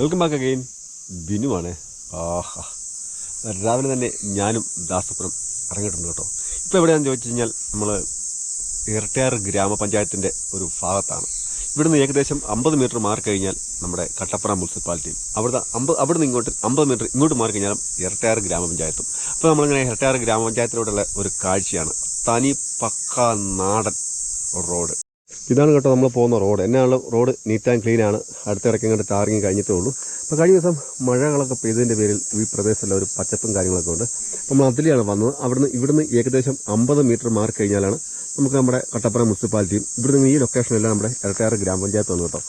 Welcome back again ബിനുവാണ് ആഹാ. രാവിലെ തന്നെ ഞാനും ദാസപുരം ഇറങ്ങിയിട്ടുണ്ട് കേട്ടോ. ഇപ്പോൾ എവിടെയാണെന്ന് ചോദിച്ചു കഴിഞ്ഞാൽ നമ്മൾ ഇരട്ടയാർ ഗ്രാമപഞ്ചായത്തിന്റെ ഒരു ഭാഗത്താണ്. ഇവിടുന്ന് ഏകദേശം അമ്പത് മീറ്റർ മാറി കഴിഞ്ഞാൽ നമ്മുടെ കട്ടപ്പുറ മുനിസിപ്പാലിറ്റിയും അവിടുത്തെ അമ്പത് അവിടുന്ന് ഇങ്ങോട്ട് അമ്പത് മീറ്റർ ഇങ്ങോട്ട് മാറി കഴിഞ്ഞാലും ഇരട്ടയാർ ഗ്രാമപഞ്ചായത്തും. അപ്പോൾ നമ്മളിങ്ങനെ ഇരട്ടയാർ ഗ്രാമപഞ്ചായത്തിലൂടെയുള്ള ഒരു കാഴ്ചയാണ്. തനി പക്ക നാടൻ റോഡ്. ഇതാണ് കേട്ടോ നമ്മൾ പോകുന്ന റോഡ്. എന്നാണ് റോഡ് നീറ്റ് ആൻഡ് ക്ലീൻ ആണ്. അടുത്തിടയ്ക്ക് ഇങ്ങോട്ട് ടാറിങ് കഴിഞ്ഞിട്ടേ ഉള്ളൂ. അപ്പോൾ കഴിഞ്ഞ ദിവസം മഴകളൊക്കെ പെയ്തതിന്റെ പേരിൽ ഈ പ്രദേശത്തുള്ള ഒരു പച്ചപ്പും കാര്യങ്ങളൊക്കെ ഉണ്ട്. നമ്മൾ അതിലെയാണ് വന്നത്. അവിടുന്ന് ഇവിടുന്ന് ഏകദേശം അമ്പത് മീറ്റർ മാറി കഴിഞ്ഞാലാണ് നമുക്ക് നമ്മുടെ കട്ടപ്പുറം മുനിസിപ്പാലിറ്റിയും ഇവിടുന്ന് ഈ ലൊക്കേഷനെല്ലാം നമ്മുടെ ഇരട്ടയാറ് ഗ്രാമപഞ്ചായത്ത് വന്നു കേട്ടോ.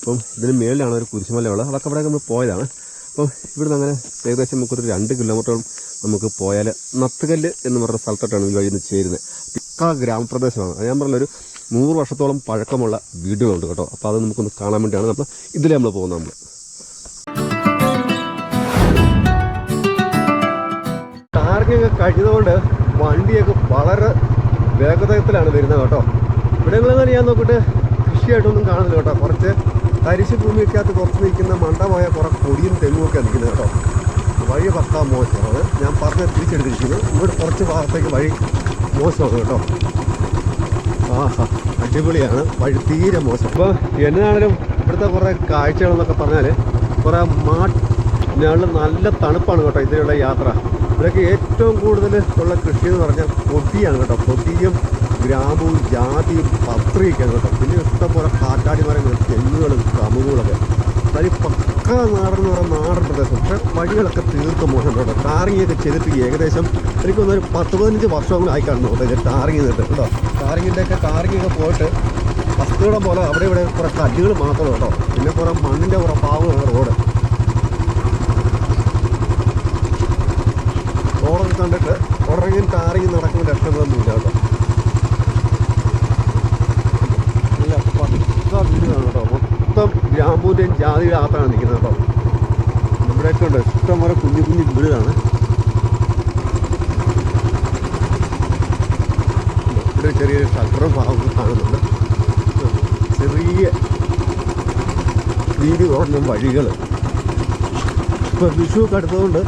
അപ്പം ഇതിന് മേളിലാണ് ഒരു കുരിശുമല ഉള്ളത്. അതൊക്കെ അവിടെ നമ്മൾ പോയതാണ്. അപ്പം ഇവിടുന്ന് അങ്ങനെ ഏകദേശം നമുക്കൊരു രണ്ട് കിലോമീറ്ററോളം നമുക്ക് പോയാൽ നത്തുകല്ല് എന്ന് പറഞ്ഞ സ്ഥലത്തോട്ടാണ് ഈ വഴി നിന്ന് ചേരുന്നത്. ഗ്രാമപ്രദേശമാണ്. ഞാൻ പറഞ്ഞൊരു നൂറ് വർഷത്തോളം പഴക്കമുള്ള വീടുകളുണ്ട് കേട്ടോ. അപ്പോൾ അത് നമുക്കൊന്ന് കാണാൻ വേണ്ടിയാണ് നമ്മൾ ഇതിലേ നമ്മൾ പോകുന്നത് നമ്മൾ ടാർഗിങ് കഴിഞ്ഞതുകൊണ്ട് വണ്ടിയൊക്കെ വളരെ വേഗതത്തിലാണ് വരുന്നത് കേട്ടോ. ഇവിടങ്ങളെങ്ങനെ ഞാൻ നോക്കിയിട്ട് കൃഷിയായിട്ടൊന്നും കാണുന്നില്ല കേട്ടോ. കുറച്ച് തരിശ് ഭൂമിക്കകത്ത് കുറച്ച് നിൽക്കുന്ന മണ്ടമായ കുറേ കൊടിയും തെങ്ങുമൊക്കെ നിൽക്കുന്നത് കേട്ടോ. വഴി പക്കാ മോശമാണ് ഞാൻ പറഞ്ഞ് തിരിച്ചെടുത്തിരിക്കുന്നു. ഇവിടെ കുറച്ച് ഭാഗത്തേക്ക് വഴി മോശമാണ് കേട്ടോ. അടിപൊളിയാണ്. വഴി തീരെ മോശം. അപ്പോൾ എന്നാണേലും ഇവിടുത്തെ കുറേ കാഴ്ചകളെന്നൊക്കെ പറഞ്ഞാൽ കുറേ മാ നല്ല തണുപ്പാണ് കേട്ടോ ഇതിലുള്ള യാത്ര. ഇവിടെയൊക്കെ ഏറ്റവും കൂടുതൽ ഉള്ള കൃഷി എന്ന് പറഞ്ഞാൽ പൊടിയാണ് കേട്ടോ. പൊടിയും ഗ്രാമ്പും ജാതിയും പത്രിയൊക്കെയാണ് കേട്ടോ. പിന്നെ ഇഷ്ടംപോലെ കാറ്റാടി മരങ്ങളും തെങ്ങുകളും കമുകളൊക്കെ തനി പക്ക നാടൻ എന്ന് പറയുന്ന നാടൻ പ്രദേശം. പക്ഷേ വഴികളൊക്കെ തീർത്ത് മോശം കേട്ടോ. ടാറിങ്ങൊക്കെ ചെയ്തിട്ട് ഏകദേശം എനിക്ക് ഒരു പത്ത് പതിനഞ്ച് വർഷമെങ്കിലും ആയി കാണുന്നു. കേട്ടോ ടാറിങ് ചെയ്തിട്ട് കേട്ടോ. ടാറിങ്ങിന്റെ ഒക്കെ ടാറിങ്ങൊക്കെ പോയിട്ട് വസ്തുക്കളെ പോലെ അവിടെ ഇവിടെ കുറേ കല്ലുകൾ മാത്രമേ കേട്ടോ പിന്നെ കുറേ മണ്ണിന്റെ കുറേ പാവമാണ് റോഡ്. റോഡൊക്കെ കണ്ടിട്ട് ഉടനെയും ടാറിങ് നടക്കുന്ന രക്ഷപ്പെടുന്നില്ല കേട്ടോ. നല്ല പക്ക വീടാണ് കേട്ടോ. മൊത്തം ഗ്രാമ്പൂന്റെയും ജാതിയുടെ അകത്താണ് നിൽക്കുന്നത് കേട്ടോ. ഇവിടെയൊക്കെ ഉണ്ട്. ഇഷ്ടംപോലെ കുഞ്ഞു കുഞ്ഞു വീടാണ്. ഇവിടെ ചെറിയൊരു ഷട്ടറും ഭാഗം കാണുന്നുണ്ട്. ചെറിയ വീതി കുറഞ്ഞ വഴികൾ. ഇപ്പം വിഷു ഒക്കെ അടുത്തതുകൊണ്ട്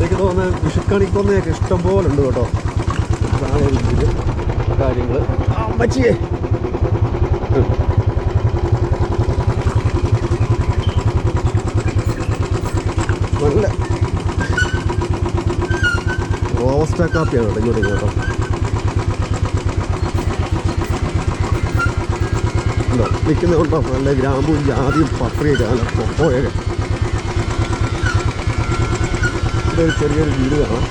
എനിക്ക് തോന്നുന്നത് ഇഷ്ടം പോലെ ഉണ്ട് കേട്ടോ. ഒരു കാര്യങ്ങൾ അമ്മച്ചിയെ. നല്ല. റോസ്റ്റ കാപ്പിയാണ് കേട്ടോ ഇങ്ങോട്ട് കേട്ടോ ഉണ്ടോ നിൽക്കുന്നുണ്ടോ നല്ല ഗ്രാമവും ജാതിയും പത്രിയൊക്കെ ഇവിടെ ഒരു ചെറിയൊരു വീട് കാണാം.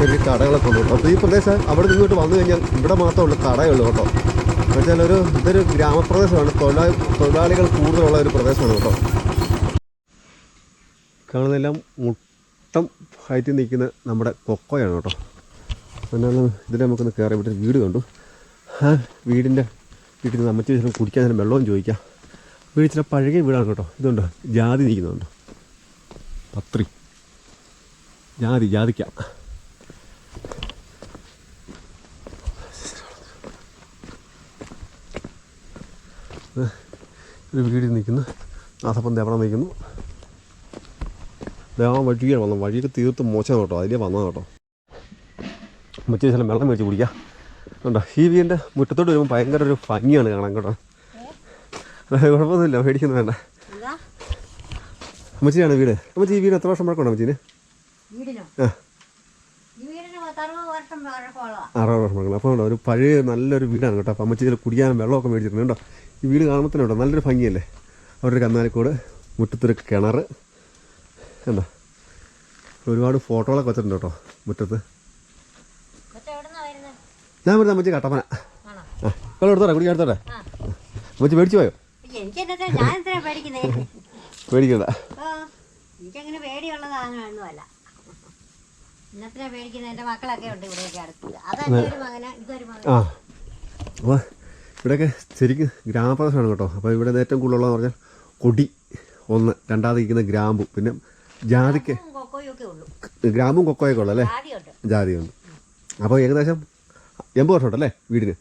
ചെറിയ കടകളൊക്കെ ഉണ്ട് കേട്ടോ. അപ്പോൾ ഈ പ്രദേശം അവിടെ നിന്ന് ഇങ്ങോട്ട് വന്നു കഴിഞ്ഞാൽ ഇവിടെ മാത്രമേ ഉള്ളൂ കടയുള്ളൂ കേട്ടോ. എന്ന് വെച്ചാൽ ഒരു ഇതൊരു ഗ്രാമപ്രദേശമാണ്. തൊഴിലാളി തൊഴിലാളികൾ കൂടുതലുള്ള ഒരു പ്രദേശമാണ് കേട്ടോ. കാണുന്നതെല്ലാം മുട്ടം ഹൈറ്റിൽ നിൽക്കുന്ന നമ്മുടെ കൊക്കോയാണ് കേട്ടോ. എന്നാലും ഇതിൽ നമുക്കൊന്ന് കയറി ഇവിടെ വീട് കണ്ടു. ആ വീടിന്റെ വീട്ടിൽ നിന്ന് അമ്മച്ചി ചിലപ്പോൾ കുടിക്കാൻ ചില വെള്ളവും ചോദിക്കാം. വീട് ചില പഴകിയ വീടാണ് കേട്ടോ. ഇതുണ്ടോ ജാതി നിൽക്കുന്നുണ്ട്. പത്രി. ജാതി ജാതിക്ക. ഒരു വീടിൽ നിൽക്കുന്നു. നാഥപ്പം ദേവണം നിൽക്കുന്നു ദേവണം വഴിയാണ് വന്നത് വഴിയൊക്കെ തീർത്ത് മോശം കേട്ടോ. അതിലേ വന്നത് കേട്ടോ. മറ്റേ ചില വെള്ളം മേടിച്ച് കുടിക്കാം. ഉണ്ടോ ഈ വീടിന്റെ മുറ്റത്തോട്ട് വരുമ്പോൾ ഭയങ്കര ഒരു ഭംഗിയാണ് കാണാൻ കേട്ടോ. കുഴപ്പമൊന്നുമില്ല. മേടിക്കുന്നു വേണ്ട. അമ്മച്ചിയാണ് വീട്. അമ്മച്ചി ഈ വീട് എത്ര വർഷം പഴക്കമുണ്ട് അമ്മച്ചീന്? വീടിനോ? ആ. അറുപത് വർഷം പഴക്കം അപ്പോൾ ഒരു പഴയ നല്ലൊരു വീടാണ് കേട്ടോ. അപ്പം അമ്മച്ചി കുടിക്കാനും വെള്ളമൊക്കെ മേടിച്ചിട്ടുണ്ട്. കേട്ടോ ഈ വീട് കാണുമ്പോൾ തന്നെ ഉണ്ടോ? നല്ലൊരു ഭംഗിയല്ലേ? അവരുടെ ഒരു കന്നാലിക്കോട് മുറ്റത്തൊരു കിണർ. എന്താ ഒരുപാട് ഫോട്ടോകളൊക്കെ വെച്ചിട്ടുണ്ട് കേട്ടോ മുറ്റത്ത്. ഞാൻ വരുന്ന അമ്മച്ചി കട്ടപ്പന. ആ വെള്ളം എടുത്തോട്ടെ കുടിക്കാൻ എടുത്തോട്ടെ ആ. അമ്മച്ചി മേടിച്ചു പോയോ? ഓ എനിക്കങ്ങനെ പേടിയുള്ള സാധനമൊന്നുമല്ല ഇന്നത്തിനാ പേടിക്കുന്ന എന്റെ മക്കളൊക്കെ ഉണ്ട് ഇവിടെയൊക്കെ അടുത്ത്. അതെന്റെ ഒരു മകന് ഇതൊരു അപ്പോൾ ഇവിടെയൊക്കെ ശരിക്കും ഗ്രാമപ്രദേശമാണ് കേട്ടോ. അപ്പോൾ ഇവിടെ ഏറ്റവും കൂടുതലുള്ളതെന്ന് പറഞ്ഞാൽ കൊടി ഒന്ന് രണ്ടാമത് ഇരിക്കുന്ന ഗ്രാമ്പു. പിന്നെ ജാതിക്ക് ഗ്രാമ്പും കൊക്കോയൊക്കെ ഉള്ളു. അല്ലേ? ജാതി ജാതിയുണ്ട്. അപ്പോൾ ഏകദേശം എൺപത് വർഷമുണ്ടല്ലേ വീടിന്?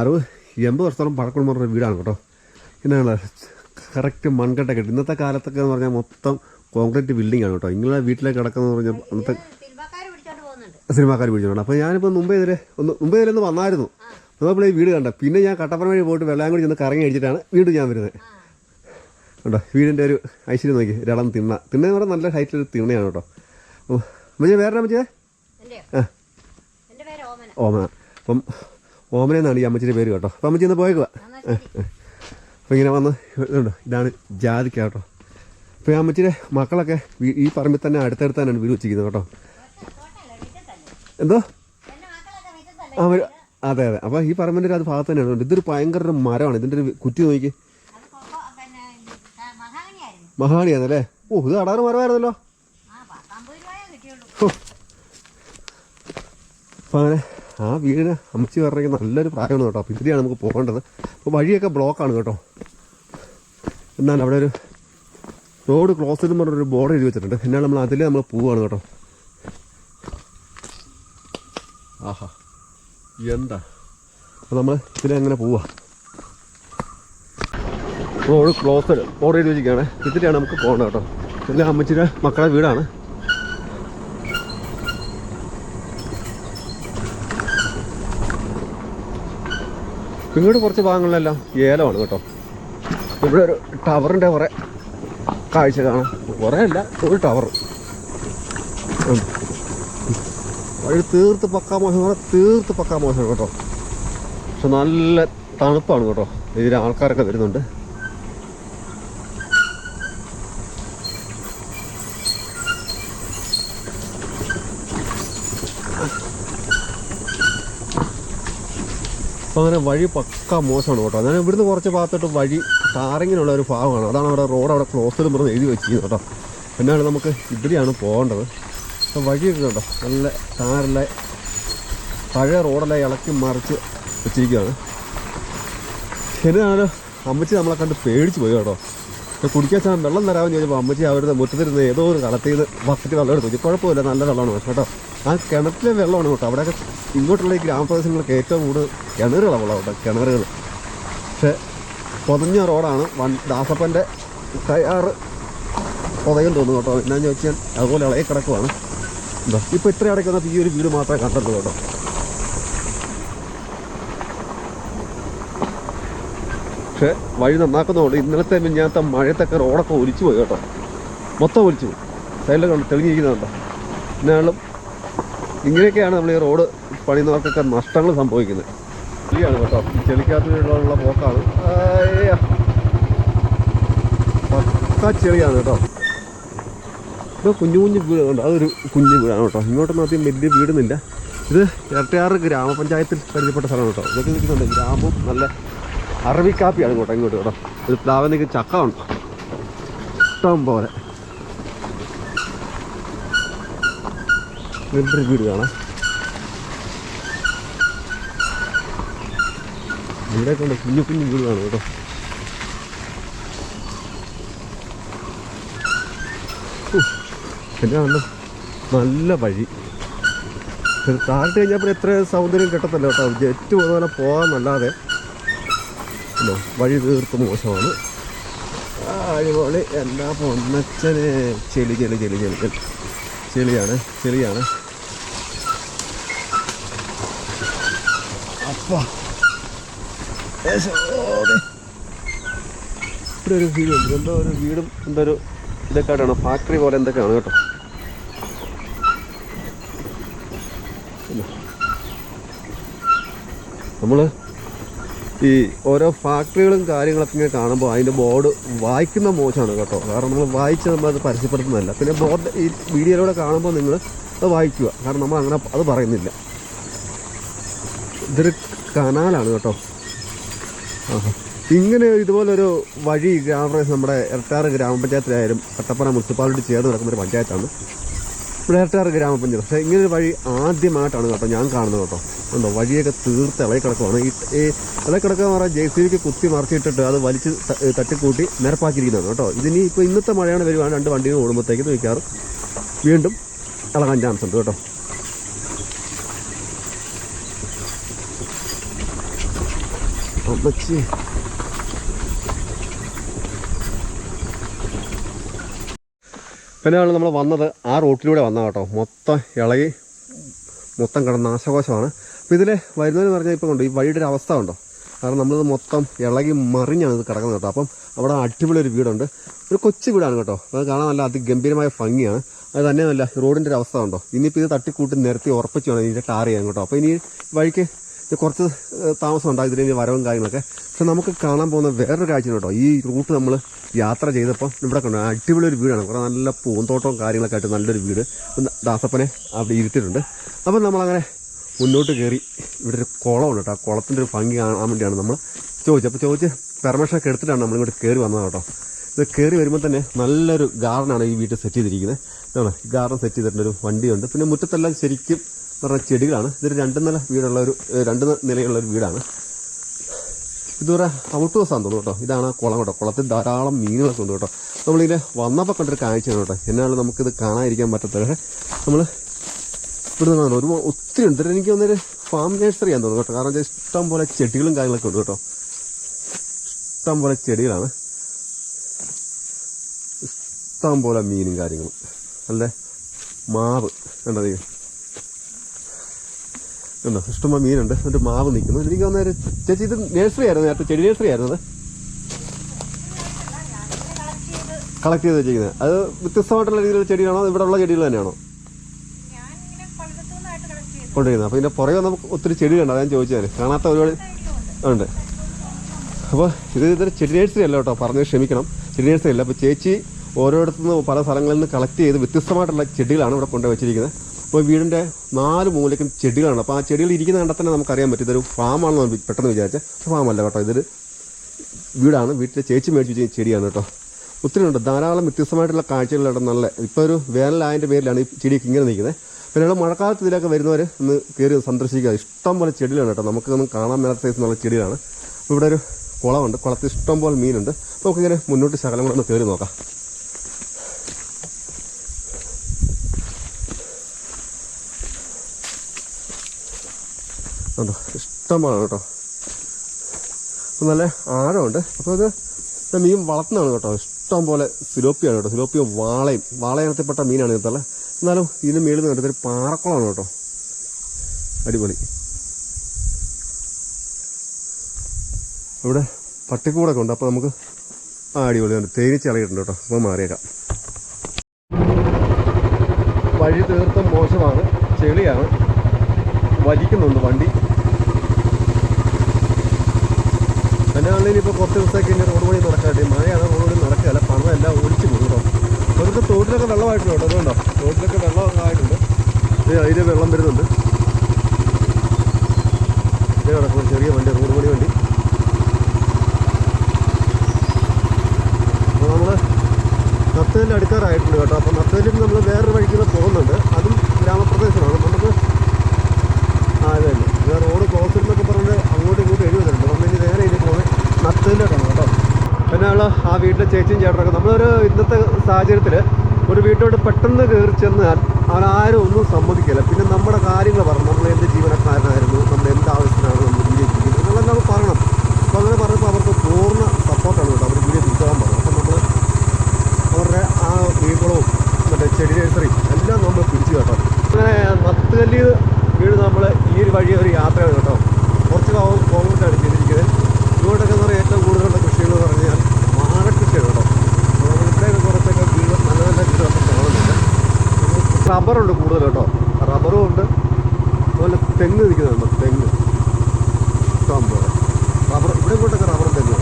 അറിവ് എൺപത് വർഷത്തോളം പഴക്കം പറഞ്ഞ വീടാണ് കേട്ടോ. എന്നാണ് കറക്റ്റ് മൺകട്ട കെട്ടി ഇന്നത്തെ കാലത്തൊക്കെ എന്ന് പറഞ്ഞാൽ മൊത്തം കോൺക്രീറ്റ് ബിൽഡിംഗ് ആണ് കേട്ടോ. ഇങ്ങനെ വീട്ടിലേക്ക് കിടക്കുന്നത് പറഞ്ഞാൽ അന്നത്തെ സിനിമാക്കാർ പിടിച്ചോണ്ട് അപ്പോൾ ഞാനിപ്പോൾ മുമ്പേ ഇതിൽ ഒന്ന് മുമ്പേ ഇതിലൊന്ന് വന്നായിരുന്നു. നമ്മൾ ഈ വീട് കണ്ട? പിന്നെ ഞാൻ കട്ടപ്പന വഴി പോയിട്ട് വെള്ളാങ്കുടി ചെന്ന് കറങ്ങി അടിച്ചിട്ടാണ് വീണ്ടും ഞാൻ വരുന്നത്. കേട്ടോ വീടിന്റെ ഒരു ഐശ്വര്യം നോക്കി. രളം തിണ്ണ തിണ്ണ. എന്ന് പറഞ്ഞാൽ നല്ല ഹൈറ്റിലൊരു തിണ്ണയാണ് കേട്ടോ. മച്ചേ വേറെ അമ്മച്ചേ? ആ. ഓമന. അപ്പം ഓമന എന്നാണ് ഈ അമ്മച്ചിന്റെ പേര് കേട്ടോ. അപ്പം അമ്മച്ചി ഒന്ന് പോയേക്കുക അപ്പം ഇങ്ങനെ വന്ന് ഇതുണ്ട്? ഇതാണ് ജാതിക്ക കേട്ടോ. അപ്പോൾ ഈ അമ്മച്ചിയുടെ മക്കളൊക്കെ ഈ പറമ്പിൽ തന്നെ അടുത്തടുത്ത് തന്നെയാണ് വീട് വെച്ചിരിക്കുന്നത് കേട്ടോ. എന്തോ? ആ അതെ അതെ. അപ്പോൾ ഈ പറമ്പിന്റെ ഒരു അത് ഭാഗത്ത് തന്നെയാണ്. ഇതൊരു ഭയങ്കര മരമാണ്. ഇതിന്റെ ഒരു കുറ്റി നോക്കി മഹാണിയാണല്ലേ ഓ ഇത് അടാറ് മരമായിരുന്നല്ലോ. അപ്പോൾ അങ്ങനെ ആ വീടിന് അമ്മച്ചി പറഞ്ഞ നല്ലൊരു പ്രായമാണ് കേട്ടോ. അപ്പോൾ ഇതിലാണ് നമുക്ക് പോകേണ്ടത്. അപ്പോൾ വഴിയൊക്കെ ബ്ലോക്കാണ് കേട്ടോ. എന്നാൽ അവിടെ ഒരു റോഡ് ക്ലോസ് ചെയ്തെന്ന് പറഞ്ഞൊരു ബോർഡ് എഴുതി വെച്ചിട്ടുണ്ട്. എന്നാൽ നമ്മൾ അതിലേ നമ്മൾ പോവാണ് കേട്ടോ. ആഹാ. എന്താ? അപ്പോൾ നമ്മൾ ഇതിലെ അങ്ങനെ പോവാ? റോഡ് ബോർഡ് എഴുതി വെച്ചിരിക്കുകയാണ് ഇതിലാണ് നമുക്ക് പോകേണ്ടത് കേട്ടോ. ഇതിലെ അമ്മച്ചിയുടെ മക്കളുടെ വീടാണ്. ഇങ്ങോട്ട് കുറച്ച് ഭാഗങ്ങളിലെല്ലാം ഏലമാണ് കേട്ടോ. ഇവിടെ ഒരു ടവറിന്റെ കുറേ കാഴ്ച കാണാം. കുറേ അല്ല ഒരു ടവർ. വഴി തീർത്ത് പക്കാ മോശം പറഞ്ഞാൽ തീർത്ത് പക്കാ മോശം കേട്ടോ. പക്ഷെ നല്ല തണുപ്പാണ് കേട്ടോ. ഇതിൽ ആൾക്കാരൊക്കെ വരുന്നുണ്ട്. അങ്ങനെ വഴി പക്ക മോശമാണ് കേട്ടോ. അതാണ് ഇവിടുന്ന് കുറച്ച് ഭാഗത്തോട്ട് വഴി ടാറിങ്ങിനുള്ള ഒരു ഭാഗമാണ്. അതാണ് അവിടെ റോഡ് അവിടെ ക്ലോസ് പറഞ്ഞ് എഴുതി വെച്ചിരിക്കുന്നത് കേട്ടോ. എന്നാണ് നമുക്ക് ഇവിടെയാണ് പോകേണ്ടത്. അപ്പോൾ വഴിയൊക്കെ കേട്ടോ നല്ല ടാറിലെ പഴയ റോഡെല്ലാം ഇളക്കി മറിച്ച് വെച്ചിരിക്കുകയാണ്. ശരിയാണല്ലോ അമ്മച്ചി നമ്മളെ കണ്ട് പേടിച്ച് പോയി കേട്ടോ. കുടിക്കാൻ സാധനം വെള്ളം തരാമെന്ന് ചോദിച്ചപ്പോൾ അമ്മച്ചി അവരുടെ മുറ്റത്തിരുന്ന് ഏതോ ഒരു കളത്തിൽ നിന്ന് ബക്കറ്റ് വെള്ളം എടുത്തു വെച്ചു. കുഴപ്പമില്ല നല്ല വെള്ളമാണ് കേട്ടോ. ആ കിണറ്റിലെ വെള്ളമാണ് കേട്ടോ. അവിടെയൊക്കെ ഇങ്ങോട്ടുള്ള ഈ ഗ്രാമപ്രദേശങ്ങൾക്ക് ഏറ്റവും കൂടുതൽ കിണറുകളാണ് വെള്ളം കേട്ടോ കിണറുകൾ. പക്ഷേ പൊതഞ്ഞ റോഡാണ് വൺ ദാസപ്പന്റെ കയ്യാറ് പുതയും തോന്നുന്നു കേട്ടോ. എന്നാന്ന് ചോദിച്ചാൽ അതുപോലെ ഇളകി കിടക്കുവാണ്. ഇപ്പോൾ ഇത്ര വന്നപ്പോൾ ഈ ഒരു വീട് മാത്രമേ കണ്ടിട്ടുള്ളൂ കേട്ടോ. പക്ഷേ വഴി നന്നാക്കുന്നതുകൊണ്ട് ഇന്നലത്തെ മിഞ്ഞാത്ത മഴയത്തൊക്കെ റോഡൊക്കെ ഒലിച്ചു പോയി കേട്ടോ. മൊത്തം ഒലിച്ചു പോയി. സൈഡിലൊക്കെ കണ്ട് തെളിഞ്ഞിരിക്കുന്നുണ്ടോ എന്നാലും ഇങ്ങനെയൊക്കെയാണ് നമ്മൾ ഈ റോഡ് പണിയുന്നവർക്കൊക്കെ നഷ്ടങ്ങൾ സംഭവിക്കുന്നത്. ചെളിയാണ് കേട്ടോ. ചെളിക്കകത്തുള്ള പോക്കാണ്. പക്ക ചെളിയാണ് കേട്ടോ. ഇത് കുഞ്ഞു കുഞ്ഞു വീടുണ്ട് അതൊരു കുഞ്ഞു വീടാണ് കേട്ടോ. ഇങ്ങോട്ടൊന്നും അധികം വലിയ വീടൊന്നുമില്ല. ഇത് ഇരട്ടയാറ് ഗ്രാമപഞ്ചായത്തിൽ പരിചയപ്പെട്ട സ്ഥലമാണ് കേട്ടോ. ഇതൊക്കെ നിൽക്കുന്നുണ്ട്. ഗ്രാമവും നല്ല അറബിക്കാപ്പിയാണ് കേട്ടോ ഇങ്ങോട്ട് കേട്ടോ. ഒരു പ്ലാവ് ചക്ക ഉണ്ട് ഇഷ്ടം പോലെ. വലിയൊരു വീട് കാണാം. ഇവിടെ കൊണ്ട് കുഞ്ഞു കുഞ്ഞു വീട് കാണും കേട്ടോ. പിന്നെ നല്ല നല്ല വഴി. താഴ്ത്തി കഴിഞ്ഞപ്പോൾ എത്ര സൗന്ദര്യം കിട്ടത്തില്ല കേട്ടോ. ജെറ്റ് പോലെ പോകാമെന്നല്ലാതെ വഴി തീർത്ത് മോശമാണ്. അടിപൊളി. എല്ലാ പൊന്നച്ചനെ ചെളി ചെളി ചെളി ചെളി ചെളി. ചെളിയാണ് ചെളിയാണ്. അപ്പാ. ഒരു ഒരു വീടും എന്തോ ഒരു ഇതൊക്കെ ആണോ ഫാക്ടറി പോലെ എന്തൊക്കെയാണ് കേട്ടോ? നമ്മൾ ഈ ഓരോ ഫാക്ടറികളും കാര്യങ്ങളൊക്കെ ഇങ്ങനെ കാണുമ്പോൾ അതിന്റെ ബോർഡ് വായിക്കുന്ന മോശമാണ് കേട്ടോ. കാരണം നമ്മൾ വായിച്ച് നമ്മൾ അത് പരസ്യപ്പെടുത്തുന്നതല്ല പിന്നെ ബോർഡ് ഈ വീഡിയോയിലൂടെ കാണുമ്പോൾ നിങ്ങൾ അത് വായിക്കുക. കാരണം നമ്മൾ അങ്ങനെ അത് പറയുന്നില്ല. ഇതൊരു കനാലാണ് കേട്ടോ. ആഹാ. ഇങ്ങനെ ഇതുപോലൊരു വഴി ഗ്രാമപ്രദേശം നമ്മുടെ എരട്ടാറ് ഗ്രാമപഞ്ചായത്തിലായാലും കട്ടപ്പന മുനിസിപ്പാലിറ്റി ചേർന്ന് നടക്കുന്ന ഒരു പഞ്ചായത്താണ്. ഇവിടെ ഇടയർട്ടാറ് ഗ്രാമപഞ്ചായത്ത്. പക്ഷേ ഇങ്ങനെ ഒരു വഴി ആദ്യമായിട്ടാണ് കേട്ടോ ഞാൻ കാണുന്നത് കേട്ടോ. ഉണ്ടോ വഴിയൊക്കെ തീർത്ത് ഇളകി കിടക്കുവാണ് ഈ ഇളകി കിടക്കുക എന്ന് പറഞ്ഞാൽ ജെ സി ബിക്ക് കുത്തി മറിച്ചിട്ടിട്ട് അത് വലിച്ച് തട്ടിക്കൂട്ടി നിരപ്പാക്കിയിരിക്കുന്നത് കേട്ടോ. ഇതിനി ഇപ്പോൾ ഇന്നത്തെ മഴയാണ് വരുവാണ് രണ്ട് വണ്ടികൾ ഓടുമ്പോഴത്തേക്ക് നോക്കാറ് വീണ്ടും ഇളകാൻ ചാൻസ് ഉണ്ട് കേട്ടോ. അമ്മച്ചി. പിന്നെയാണ് നമ്മൾ വന്നത്. ആ റൂട്ടിലൂടെ വന്നത് കേട്ടോ. മൊത്തം ഇളകി മൊത്തം കിടന്ന നാശകോശമാണ്. അപ്പോൾ ഇതിൽ വരുന്നതെന്ന് പറഞ്ഞാൽ ഇപ്പോൾ കണ്ടു ഈ വഴിയുടെ ഒരു അവസ്ഥ ഉണ്ടോ കാരണം നമ്മളിത് മൊത്തം ഇളകി മറിഞ്ഞാണ് ഇത് കിടക്കുന്നത് കേട്ടോ. അപ്പം അവിടെ അടിപൊളി ഒരു വീടുണ്ട്. ഒരു കൊച്ചു വീടാണ് കേട്ടോ. അത് കാണാൻ നല്ല അതിഗംഭീരമായ ഭംഗിയാണ്. അത് തന്നെയല്ല റോഡിന്റെ ഒരു അവസ്ഥ ഉണ്ടോ ഇനിയിപ്പോൾ ഇത് തട്ടിക്കൂട്ടി നിരത്തി ഉറപ്പിച്ചു വേണം ഇതിന്റെ ടാർ ചെയ്യാൻ കേട്ടോ. അപ്പോൾ ഇനി വഴിക്ക് കുറച്ച് താമസം ഉണ്ടാകും ഇതിന് വരവും കാര്യങ്ങളൊക്കെ. പക്ഷെ നമുക്ക് കാണാൻ പോകുന്ന വേറൊരു കാഴ്ച കേട്ടോ ഈ റൂട്ട് നമ്മൾ യാത്ര ചെയ്തപ്പോൾ ഇവിടെ കണ്ടു അടിപൊളി ഒരു വീടാണ്. കുറേ നല്ല പൂന്തോട്ടവും കാര്യങ്ങളൊക്കെ ആയിട്ട് നല്ലൊരു വീട്. ദാസപ്പനെ അവിടെ ഇരുത്തിയിട്ടുണ്ട്. അപ്പം നമ്മളങ്ങനെ മുന്നോട്ട് കയറി ഇവിടെ ഒരു കുളമുണ്ട് കേട്ടോ. ആ കുളത്തിന്റെ ഒരു ഭംഗി കാണാൻ വേണ്ടിയാണ് നമ്മൾ ചോദിച്ചത്. അപ്പോൾ ചോദിച്ച് പെർമിഷനൊക്കെ എടുത്തിട്ടാണ് നമ്മളിങ്ങോട്ട് കയറി വന്നത് കേട്ടോ. ഇത് കയറി വരുമ്പോൾ തന്നെ നല്ലൊരു ഗാർഡനാണ് ഈ വീട്ടിൽ സെറ്റ് ചെയ്തിരിക്കുന്നത്. ഗാർഡൻ സെറ്റ് ചെയ്തിട്ടുണ്ട് ഒരു വണ്ടിയുണ്ട്. പിന്നെ മുറ്റത്തെല്ലാം ശരിക്കും പറഞ്ഞ ചെടികളാണ്. ഇതൊരു രണ്ട് നില വീടുള്ള ഒരു രണ്ട് നിലയുള്ള ഒരു വീടാണ്. ഇതുവരെ ഔട്ട് ഹൗസാന്ന് തോന്നുന്നു കേട്ടോ. ഇതാണ് കുളം കേട്ടോ. കുളത്തിൽ ധാരാളം മീനുകളൊക്കെ ഉണ്ട് കേട്ടോ. നമ്മളിതിൽ വന്നപ്പോൾ കണ്ടൊരു കാഴ്ചയാണ് കേട്ടോ. എന്നാൽ നമുക്കിത് കാണാതിരിക്കാൻ പറ്റത്തില്ല പക്ഷേ നമ്മൾ ഇവിടെ നിന്നാണ് ഒരു ഒത്തിരി ഉണ്ട്. എനിക്ക് വന്നൊരു ഫാം നേഴ്സറി ആണെന്ന് തോന്നുന്നു കേട്ടോ. കാരണം ഇഷ്ടം പോലെ ചെടികളും കാര്യങ്ങളൊക്കെ ഉണ്ട് കേട്ടോ. ഇഷ്ടം പോലെ ചെടികളാണ്. ഇഷ്ടം പോലെ മീനും കാര്യങ്ങളും. അല്ലേ മാവ്. കണ്ടോ നീ ഉണ്ടോ? ഇഷ്ടംപോലെ മീനുണ്ട്. എന്നിട്ട് മാവ് നിൽക്കുന്നു. എനിക്ക് തോന്നുന്നൊരു ചേച്ചി ഇത് നേഴ്സറി ആയിരുന്നു നേരത്തെ. ചെടി നേഴ്സറി ആയിരുന്നത് കളക്ട് ചെയ്ത് വെച്ചിരിക്കുന്നത്. അത് വ്യത്യസ്തമായിട്ടുള്ള രീതിയിലുള്ള ചെടികളാണോ? ഇവിടെ ഉള്ള ചെടികൾ തന്നെയാണോ? കൊണ്ടിരിക്കുന്നത് അപ്പോൾ ഇതിന്റെ പുറകെ നമുക്ക് ഒത്തിരി ചെടികളുണ്ട്. അതാണ് ചോദിച്ചാൽ കാണാത്ത ഒരുപാട് ഉണ്ട്. അപ്പോൾ ഇത് ഇതൊരു ചെടി നേഴ്സറി അല്ല കേട്ടോ. പറഞ്ഞ് ക്ഷമിക്കണം. ചെടി നേഴ്സറി അല്ല. അപ്പോൾ ചേച്ചി ഓരോരുത്തുനിന്ന് പല സ്ഥലങ്ങളിൽ നിന്ന് കളക്ട് ചെയ്ത് വ്യത്യസ്തമായിട്ടുള്ള ചെടികളാണ് ഇവിടെ കൊണ്ടുപോയി വെച്ചിരിക്കുന്നത് അപ്പോൾ വീടിന്റെ നാല് മൂലയ്ക്കും ചെടികളാണ്. അപ്പോൾ ആ ചെടികൾ ഇരിക്കുന്ന കണ്ടാൽ തന്നെ നമുക്കറിയാൻ പറ്റും ഇതൊരു ഫാമാണെന്ന് പെട്ടെന്ന് വിചാരിച്ച ഫാമല്ല കേട്ടോ. ഇതൊരു വീടാണ്. വീട്ടിലെ ചേച്ചി മേടിച്ച് വെച്ച ചെടിയാണ് കേട്ടോ. ഒത്തിരി ഉണ്ട്. ധാരാളം വ്യത്യസ്തമായിട്ടുള്ള കാഴ്ചകളിലാണ് നല്ല ഇപ്പോൾ ഒരു വേനലായതിന്റെ പേരിലാണ് ഈ ചെടിയൊക്കെ ഇങ്ങനെ നിൽക്കുന്നത്. പിന്നെ ഇവിടെ മഴക്കാലത്ത് ഇതിലൊക്കെ വരുന്നവർ ഒന്ന് കയറി സന്ദർശിക്കുക. ഇഷ്ടം പോലെ ചെടികളാണ് കേട്ടോ. നമുക്കൊന്നും കാണാൻ മേലാത്ത സൈസ് നല്ല ചെടികളാണ്. ഇവിടെ ഒരു കുളമുണ്ട്. കുളത്തിൽ ഇഷ്ടം പോലെ മീനുണ്ട്. നമുക്കിങ്ങനെ മുന്നോട്ട് ശകലം കൂടെ ഒന്ന് കയറി നോക്കാം. ഉണ്ടോ? ഇഷ്ടമാണ് കേട്ടോ. അപ്പോൾ നല്ല ആഴമുണ്ട് അപ്പോൾ അത് മീൻ വളർത്തുന്നതാണ് കേട്ടോ. ഇഷ്ടം പോലെ സിലോപ്പിയാണ് കേട്ടോ. സിലോപ്പിയും വാളയും. വാളയിനത്തിൽപ്പെട്ട മീനാണ് ഇന്നത്തെ എന്നാലും ഇതിന് മേളിൽ നിന്ന് കണ്ടത് ഒരു പാറക്കുളമാണ് കേട്ടോ. അടിപൊളി. ഇവിടെ പട്ടിക്കൂടൊക്കെ ഉണ്ട്. അപ്പോൾ നമുക്ക് ആ അടിപൊളിയുണ്ട് തേനീച്ച ഇളകിയിട്ടുണ്ട് കേട്ടോ. അപ്പോൾ മാറിയേക്കാം. വഴി തീർത്തും മോശമാണ്. ചെളിയാണ്. വലിക്കുന്നുണ്ട് വണ്ടി. അതിനാണെങ്കിൽ ഇപ്പോൾ കുറച്ച് ദിവസമൊക്കെ ഇനി റോഡ് പണി നടക്കാട്ടെ മഴയാണ് റോഡ് പണി നടക്കുകയല്ല പണമെല്ലാം എല്ലാം പോകുന്നുണ്ടോ അവർക്ക് തോട്ടിലൊക്കെ വെള്ളമായിട്ടുണ്ട് കേട്ടോ. അതുകൊണ്ടോ തോട്ടിലൊക്കെ വെള്ളം ആയിട്ടുണ്ട് അതിൽ വെള്ളം വരുന്നുണ്ട്. ഇതേ കിടക്കുന്ന ചെറിയ വണ്ടി റോഡ് പണി വണ്ടി. അപ്പോൾ നമ്മൾ നത്തേലിൽ അടുക്കാറായിട്ടുണ്ട് കേട്ടോ. അപ്പോൾ നത്തേലിൽ നമ്മൾ വേറൊരു വഴിക്ക് പോകുന്നുണ്ട്. അതും ഗ്രാമപ്രദേശമാണ്. റോഡ് എഴുതി നേരെ ആ വീട്ടിലെ ചേച്ചിയും ചേട്ടനൊക്കെ. നമ്മളൊരു ഇന്നത്തെ സാഹചര്യത്തിൽ ഒരു വീട്ടിലോട്ട് പെട്ടെന്ന് കയറി ചെന്നാൽ അവരാരും ഒന്നും സമ്മതിക്കില്ല. പിന്നെ നമ്മുടെ കാര്യങ്ങൾ പറഞ്ഞു നമ്മൾ എന്ത് ജീവനക്കാരനായിരുന്നു നമ്മൾ എന്ത് ആവശ്യത്തിനാണ് നമ്മൾ വീഡിയോ ചെയ്യുന്നത് എന്നുള്ളത് നമ്മൾ പറയണം അപ്പോൾ അങ്ങനെ പറഞ്ഞപ്പോൾ അവർക്ക് പൂർണ സപ്പോർട്ടാണ് കേട്ടോ അവർ വീഡിയോ തിരിച്ചോളാൻ പറഞ്ഞു അപ്പം നമ്മൾ അവരുടെ ആ വീടുകളും മറ്റേ ചെടി നഴ്സറി എല്ലാം നമ്മൾ പിടിച്ചു കേട്ടോ അങ്ങനെ നത്തുകല്ലി വീട് നമ്മൾ ഈ ഒരു വഴി ഒരു യാത്രയാണ് കേട്ടോ കുറച്ച് കോവും കോൺക്രീറ്റാണ് ചെയ്തിരിക്കുന്നത് ഇങ്ങോട്ടൊക്കെ എന്ന് പറഞ്ഞാൽ ഏറ്റവും കൂടുതലുള്ള കൃഷികൾ എന്ന് പറഞ്ഞാൽ വാഴക്കൃഷിയാണ് കേട്ടോ അപ്പോൾ നമ്മൾ ഇവിടെയൊക്കെ കുറച്ചൊക്കെ വീട് നല്ല നല്ല വീടുകളൊക്കെ കാണുന്നുണ്ട് റബ്ബറുണ്ട് കൂടുതൽ കേട്ടോ റബ്ബറും ഉണ്ട് അതുപോലെ തെങ്ങ് നിൽക്കുന്നുണ്ട് തെങ്ങ് ഇഷ്ടം പോലെ റബ്ബർ ഇവിടെ ഇങ്ങോട്ടൊക്കെ റബ്ബറും തെങ്ങ്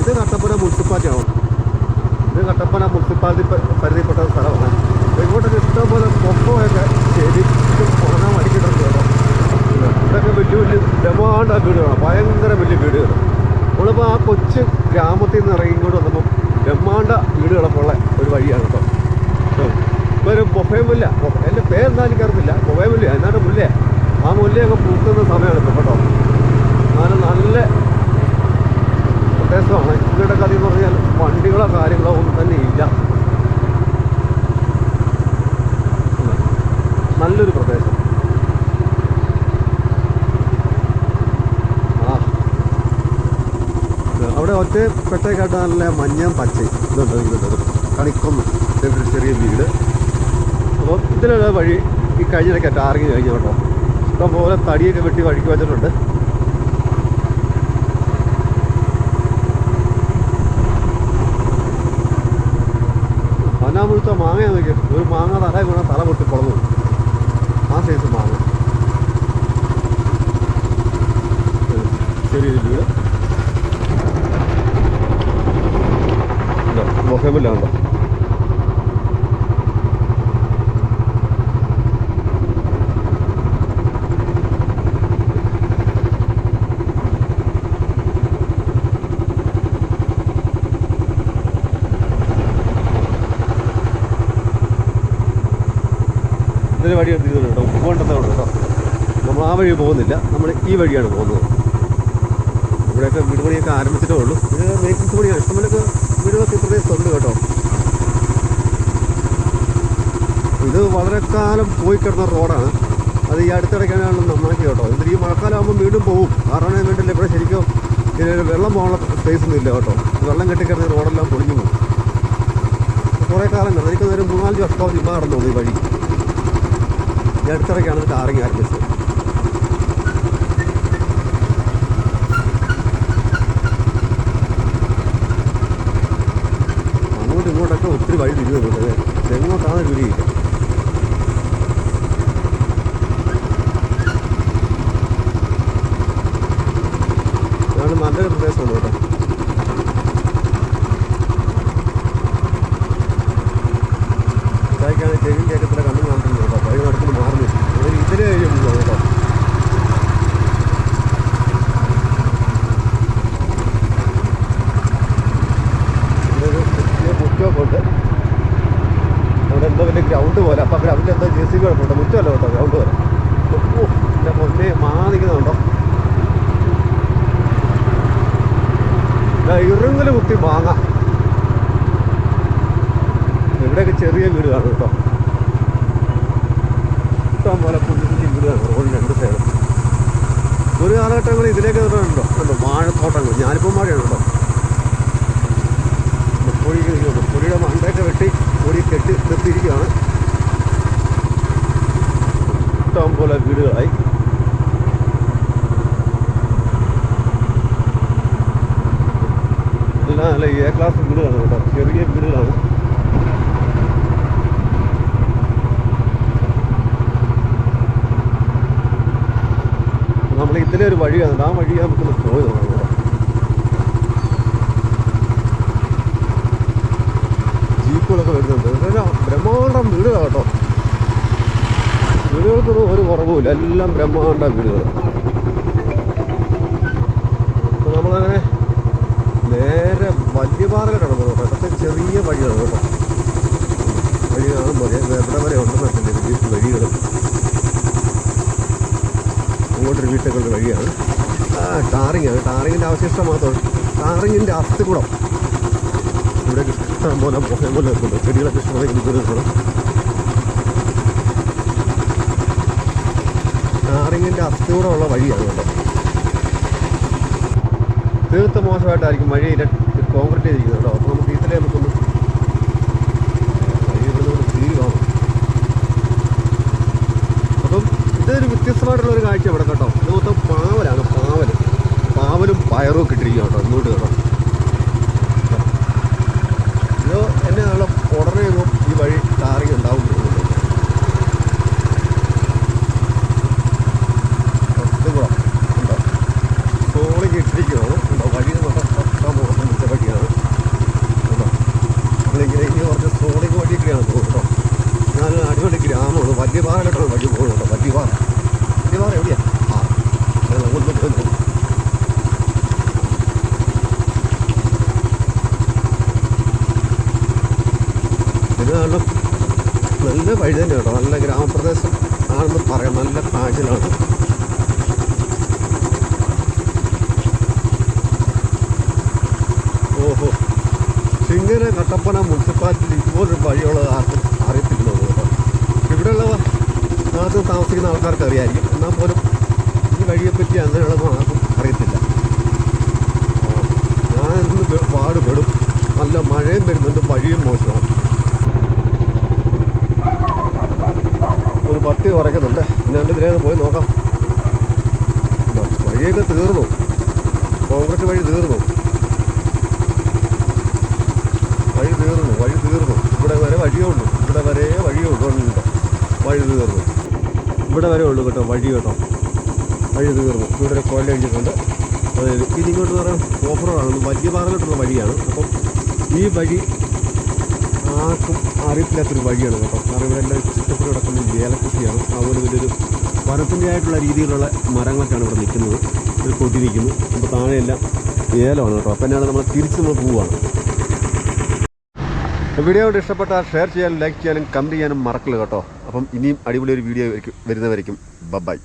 ഇത് കട്ടപ്പന മുനിസിപ്പാലിറ്റിയാണോ ഇത് കട്ടപ്പന മുനിസിപ്പാലിറ്റി പ- പരിധിപ്പെട്ട സ്ഥലമാണ്. ഇങ്ങോട്ടൊക്കെ ഇഷ്ടംപോലെ കൊക്കോയൊക്കെ ശരിക്കും ഉണങ്ങാൻ അടിക്കിട്ടുണ്ട് കേട്ടോ. ഇവിടെയൊക്കെ വലിയ വലിയ ആ വീടുകളാണ്. ഭയങ്കര വലിയ വീടുകൾ നമ്മളിപ്പോൾ ആ കൊച്ചു ഗ്രാമത്തിൽ നിന്ന് ഇറങ്ങി ഇങ്ങോട്ട് വന്നപ്പോൾ ബ്രഹ്മാണ്ട വീടുകളൊക്കെ ഉള്ള ഒരു വഴിയാണ് കേട്ടോ. ഇപ്പോൾ ഒരു ബൊഫേ മുല്ല. ബൊഫേ- എന്റെ പേരെന്താ എനിക്കറിയില്ല ബൊഫേ മുല്ല. എന്നാണ് മുല്ല? ആ മുല്ലയൊക്കെ പൂക്കുന്ന സമയമാണ് ഇപ്പോൾ കേട്ടോ. എന്നാലും നല്ല പ്രദേശമാണ്. ഇവിടെ കഥ എന്ന് പറഞ്ഞാൽ വണ്ടികളോ കാര്യങ്ങളോ ഒന്നും തന്നെ ഇല്ല. നല്ലൊരു പ്രദേശം. അവിടെ ഒറ്റ പെട്ടേക്കാട്ട് നല്ല മഞ്ഞയും പച്ചയും. ഇതുണ്ട് ഇതുണ്ട് കണിക്കൊന്ന്. ഒരു ചെറിയ വീട്. അപ്പോൾ ഇതിലുള്ള വഴി ഈ കഴിഞ്ഞിടയ്ക്ക് ടാറിങ് കഴിഞ്ഞു കേട്ടോ ഇഷ്ടംപോലെ തടിയൊക്കെ വെട്ടി വഴിക്ക് വെച്ചിട്ടുണ്ട്. പന്നാ മുഴുത്ത മാങ്ങ നോക്കി ഒരു മാങ്ങ തല വീണ തല പൊട്ടി കുളന്നു ആ സൈസ് മാങ്ങ. ചെറിയൊരു വീട് ബൊഫേമില്ല ഉണ്ടോ ഇതിന് വഴി എടുത്ത് ഉള്ളൂ കേട്ടോ. നമ്മൾ ആ വഴി പോകുന്നില്ല. നമ്മൾ ഈ വഴിയാണ് പോകുന്നത്. ഇവിടെയൊക്കെ വീട് പണിയൊക്കെ ആരംഭിച്ചിട്ടേ ഉള്ളൂ. ഇത് മേക്കിംഗ് പണിയാണ് ഇഷ്ടംപോലൊക്കെ വീടുകളൊക്കെ പ്രദേശത്തുണ്ട് കേട്ടോ. ഇത് വളരെ കാലം പോയി കിടന്ന റോഡാണ്. അത് ഈ അടുത്തിടയ്ക്കാണ് നന്നാക്കി കേട്ടോ. എന്നിട്ട് ഈ മഴക്കാലമാകുമ്പോൾ വീണ്ടും പോകും കാരണം കണ്ടില്ല ഇവിടെ ശരിക്കും ഇതിൽ വെള്ളം പോകാനുള്ള സ്പേസ് ഒന്നും ഇല്ല കേട്ടോ. വെള്ളം കെട്ടിക്കിടന്ന റോഡെല്ലാം പൊളിഞ്ഞു പോകും. കുറേ കാലം കിടന്നു എനിക്ക് ഒരു മൂന്നാൽ വർഷമാവും ഇപ്പം നടന്നു ഈ വഴി. ഇത് ടാറിങ് ആരംഭിച്ചത് അങ്ങോട്ടും ഇങ്ങോട്ടൊക്കെ ഒത്തിരി വഴി തിരിയുന്നുണ്ട് എങ്ങോട്ടാണ് തിരിയില്ല നല്ലൊരു പ്രദേശമാണ് കേട്ടോ ഇതായിക്കാണ് ചെവിയും കേൾക്കത്തില്ല കണ്ണും കാണുന്നത് കേട്ടോ വഴി നടക്കുന്നു മാറുന്നു ഇതിൽ ഇതിലെ കഴിയുമ്പോൾ കേട്ടോ ഇവിടെ ഒരു ചെറിയ മുറ്റമൊക്കെ ഉണ്ട് അവിടെ എന്തോ വലിയ ഗ്രൗണ്ട് പോലെ അപ്പോൾ ഗ്രൗണ്ടിൽ എന്താ ജെ സി ബി മുറ്റമല്ല കേട്ടോ ഗ്രൗണ്ട് പോലെ ഓ എന്റെ പൊന്നെ മാനിക്കുന്നുണ്ടോ ഇറങ്ങൽ കുത്തി മാങ്ങ. ഇവിടെയൊക്കെ ചെറിയ വീട് കാണും കേട്ടോ. ഇഷ്ടം പോലെ കുഞ്ഞു കുഞ്ഞു വീട് കാണും റോഡിന് രണ്ട് സൈഡും. ഒരു കാലഘട്ടങ്ങളിൽ ഇതിലേക്ക് ഉണ്ടോ? കണ്ടോ വാഴത്തോട്ടങ്ങൾ. ഞാനിപ്പോൾ മഴയാണ് കേട്ടോ. മുപ്പൊടിക്ക് പൊഴിയുടെ മണ്ടയൊക്കെ വെട്ടി പൊടി കെട്ടി നിർത്തിയിരിക്കുകയാണ്. ഇഷ്ടം പോലെ വീടുകളായി. എല്ലാം നല്ല എ ക്ലാസ് വീടുകളാണ് കേട്ടോ. ചെറിയ വീടുകളാണ്. നമ്മൾ ഇതിലെ ഒരു വഴിയാണ്. ആ വഴി നമുക്കൊന്ന് പോയി നോക്കാം കേട്ടോ. ജീപ്പുകളൊക്കെ വരുന്നുണ്ട്. ബ്രഹ്മാണ്ടം വീടുകളാണ് കേട്ടോ. വീടുകൾക്കൊന്നും ഒരു കുറവുമില്ല. എല്ലാം ബ്രഹ്മാണ്ട വീടുകൾ അപ്പോൾ നമ്മളങ്ങനെ നേരെ വലിയ പോകുന്നത്. ഇതൊക്കെ ചെറിയ വഴിയാണ് കേട്ടോ. വഴി കാണുമ്പോൾ എവിടെ വരെ ഉണ്ടെന്ന് ഇത് ഈ വഴികൾ അങ്ങോട്ടൊരു വീട്ടുകളുടെ വഴിയാണ്. ടാറിങ് ആണ് ടാറിങ്ങിന്റെ അവശിഷ്ടം മാത്രമാണ് ടാറിങ്ങിന്റെ അസ്ഥികൂടം. ഇവിടെ ഇഷ്ടം പോലെ പോലെ വെക്കുന്നു ചെടികളൊക്കെ ഇഷ്ടമായി അസ്ഥികൂടം ഉള്ള വഴിയാണ് കേട്ടോ തീർത്ത് മോശമായിട്ടായിരിക്കും വഴിയിൽ കോൺക്രീറ്റ് ചെയ്തിരിക്കുന്നത് കേട്ടോ. അപ്പോൾ നമുക്ക് ഇതിലേ നമുക്കൊന്ന് വഴി കാണും അപ്പം ഇതൊരു വ്യത്യസ്തമായിട്ടുള്ളൊരു കാഴ്ച ഇവിടെ കേട്ടോ. ഇത് മൊത്തം പാവലാണ് പാവൽ പാവലും പയറും ഒക്കെ ഇട്ടിരിക്കുക കേട്ടോ ഇങ്ങോട്ട് കേട്ടോ ഇത് എന്നെ നല്ല ഉടനെ ഒന്നും ഈ വഴി ടാറിങ് ഉണ്ടാവും തോന്നുന്നുണ്ട് ഒത്തുകുളം ഉണ്ടോ സോളിങ് ഇട്ടിരിക്കുകയാണ് ഉണ്ടോ വഴി നമ്മുടെ പക്ക മുഖം വെച്ച വഴിയാണ് ഉണ്ടോ നമ്മളിങ്ങനെ ഇനി കുറച്ച് സോളിങ് വഴിയൊക്കെയാണ് പോകുന്നത് കേട്ടോ ഞാൻ അടിപൊളി ഗ്രാമമാണ് വല്യപാറയിലോട്ടാണ് വഴി പോകുന്നത് കേട്ടോ വല്യപാറ വല്യപാറ എവിടെയാ ആ ഞാൻ അങ്ങോട്ട് പോയി നോക്കും ഇത് കാരണം നല്ല വഴി തന്നെ കേട്ടോ. നല്ല ഗ്രാമപ്രദേശം. ആണെന്ന് പറയാം. നല്ല കാഴ്ചയിലാണ് ഓഹോ. ഇങ്ങനെ കട്ടപ്പന മുനിസിപ്പാലിറ്റിയിൽ ഇതുപോലൊരു വഴിയുള്ളത് ആർക്കും അറിയത്തില്ലെന്ന് തോന്നുന്നു കേട്ടോ. ഇവിടെയുള്ള നാട്ടിൽ താമസിക്കുന്ന ആൾക്കാർക്ക് അറിയായിരിക്കും. എന്നാൽ പോലും ഈ വഴിയെപ്പറ്റി അങ്ങനെയുള്ളതും ആർക്കും അറിയത്തില്ല. ഞാനിന്ന് പാടുപെടും നല്ല മഴയും വരുന്നുണ്ട്. വഴിയും മോശമാണ്. ഒരു പട്ടി ഉറക്കുന്നുണ്ട് ഞാൻ ഇതിലേ പോയി നോക്കാം. വഴിയൊക്കെ തീർന്നു. കോൺഗ്രസ് വഴി തീർന്നു. വഴി തീർന്നു വഴി തീർന്നു. ഇവിടെ വരെ വഴിയേ ഉള്ളൂ. ഇവിടെ വരെ വഴിയേ ഉള്ളൂ. വഴി തീർന്നു. ഇവിടെ വരെ ഉള്ളൂ കേട്ടോ വഴി കേട്ടോ. വഴി തീർന്നു. ഇവിടെ ഒരു കോല കഴിഞ്ഞിട്ടുണ്ട്. അതായത് ഇനി ഇങ്ങോട്ട് പറയാൻ ഓഫ് റോഡാണ്. പാറലോട്ടുള്ള വഴിയാണ്. അപ്പം ഈ വഴി ആർക്കും അറിയത്തില്ലാത്തൊരു വഴിയാണ് കേട്ടോ. കാരണം ഇവിടെ എല്ലാം ചുറ്റപ്പുറം കിടക്കുന്ന ഏലക്കൃഷിയാണ് അതുപോലെ വലിയൊരു വനത്തിന്റെ ആയിട്ടുള്ള രീതിയിലുള്ള മരങ്ങളൊക്കെയാണ് ഇവിടെ നിൽക്കുന്നത്. ഇത് കൊടി നിൽക്കുന്നു. അപ്പോൾ താഴെയെല്ലാം ഏലമാണ് കേട്ടോ. അപ്പം എന്നാണ് നമ്മൾ തിരിച്ച് നമ്മൾ പോവുകയാണ്. വീഡിയോ കൊണ്ട് ഇഷ്ടപ്പെട്ടാൽ ഷെയർ ചെയ്യാനും ലൈക്ക് ചെയ്യാനും കമന്റ് ചെയ്യാനും മറക്കില്ല കേട്ടോ. അപ്പം ഇനിയും അടിപൊളി ഒരു വീഡിയോ വരുന്നവരേക്കും. ബൈ.